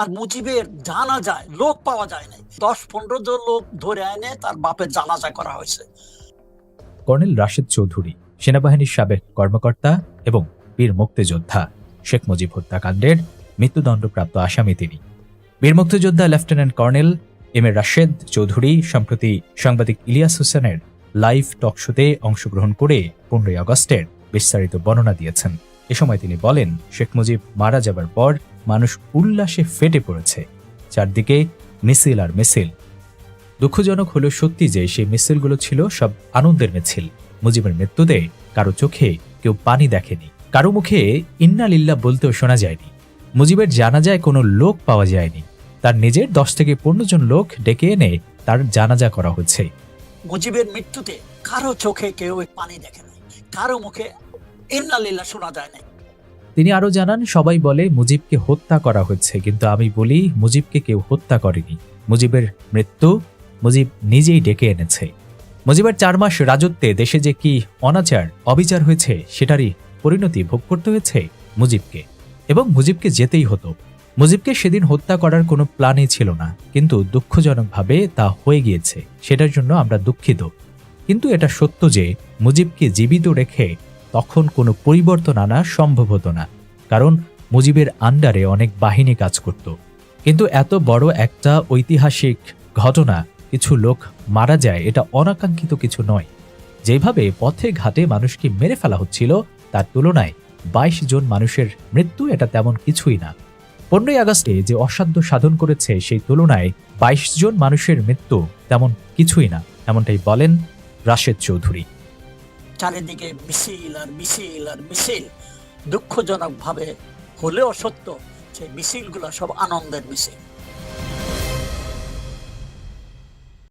আর মুজিবের জানা যায় লোক পাওয়া যায় নাই। দশ, পনেরো জন লোক ধরে এনে তার বাপের জানাজা করা হয়েছে। কর্নেল রাশেদ চৌধুরী, সেনাবাহিনীর সাবেক কর্মকর্তা এবং বীর মুক্তিযোদ্ধা শেখ মুজিব হত্যাকাণ্ডের মৃত্যুদণ্ডপ্রাপ্ত আসামি তিনি। বীর মুক্তিযোদ্ধা lieutenant colonel M A Rashed Chowdhury সম্প্রতি সাংবাদিক ইলিয়াস হোসেনের লাইভ টক শোতে অংশগ্রহণ করে পনেরোই আগস্টের বিস্তারিত বর্ণনা দিয়েছেন। এ সময় তিনি বলেন, শেখ মুজিব মারা যাবার পর মানুষ উল্লাসে ফেটে পড়েছে। চারদিকে মিছিল আর মিছিল। দুঃখজনক হলো সত্যি যে সেই মিছিলগুলো ছিল সব আনন্দের মিছিল। মুজিবের মৃত্যুতে কারও চোখে কেউ পানি দেখেনি। কারও মুখে ইন্না লিল্লা বলতেও শোনা যায়নি। মুজিবের জানাজায় কোনো লোক পাওয়া যায়নি। তার নিজের দশ থেকে পনেরো জন লোক ডেকে এনে তার জানাজা করা হচ্ছে। মুজিবের মৃত্যুতে কারও চোখে কেউ পানি দেখে নাই। কারও মুখে ইন্নালিল্লা শোনা যায় নাই। তিনি আরও জানান, সবাই বলে মুজিবকে হত্যা করা হচ্ছে কিন্তু আমি বলি মুজিবকে কেউ হত্যা করেনি। মুজিবের মৃত্যু মুজিব নিজেই ডেকে এনেছে। মুজিবের চার মাস রাজত্বে দেশে যে কি অনাচার, অবিচার হয়েছে, সেটারই পরিণতি ভোগ করতে হয়েছে মুজিবকে। এবং মুজিবকে যেতেই হতো। মুজিবকে সেদিন হত্যা করার কোনো প্ল্যানই ছিল না, কিন্তু দুঃখজনকভাবে তা হয়ে গিয়েছে। সেটার জন্য আমরা দুঃখিত। কিন্তু এটা সত্য যে মুজিবকে জীবিত রেখে তখন কোনো পরিবর্তন আনা সম্ভব হতো না, কারণ মুজিবের আন্ডারে অনেক বাহিনী কাজ করত। কিন্তু এত বড় একটা ঐতিহাসিক ঘটনা, কিছু লোক মারা যায় এটা অনাকাঙ্ক্ষিত কিছু নয়। যেভাবে পথে ঘাটে মানুষকে মেরে ফেলা হচ্ছিল, তার তুলনায় বাইশ জন মানুষের মৃত্যু এটা তেমন কিছুই না। পনেরোই আগস্টে যে অসাধ্য সাধন করেছে সেই তুলনায় বাইশ জন মানুষের মৃত্যু তেমন কিছুই না, এমনটাই বলেন রাশেদ চৌধুরী। চারিদিকে মিছিল আর মিছিল আর মিছিল। দুঃখজনক ভাবে হলেও সত্য, সেই মিছিলগুলো সব আনন্দের মিছিল।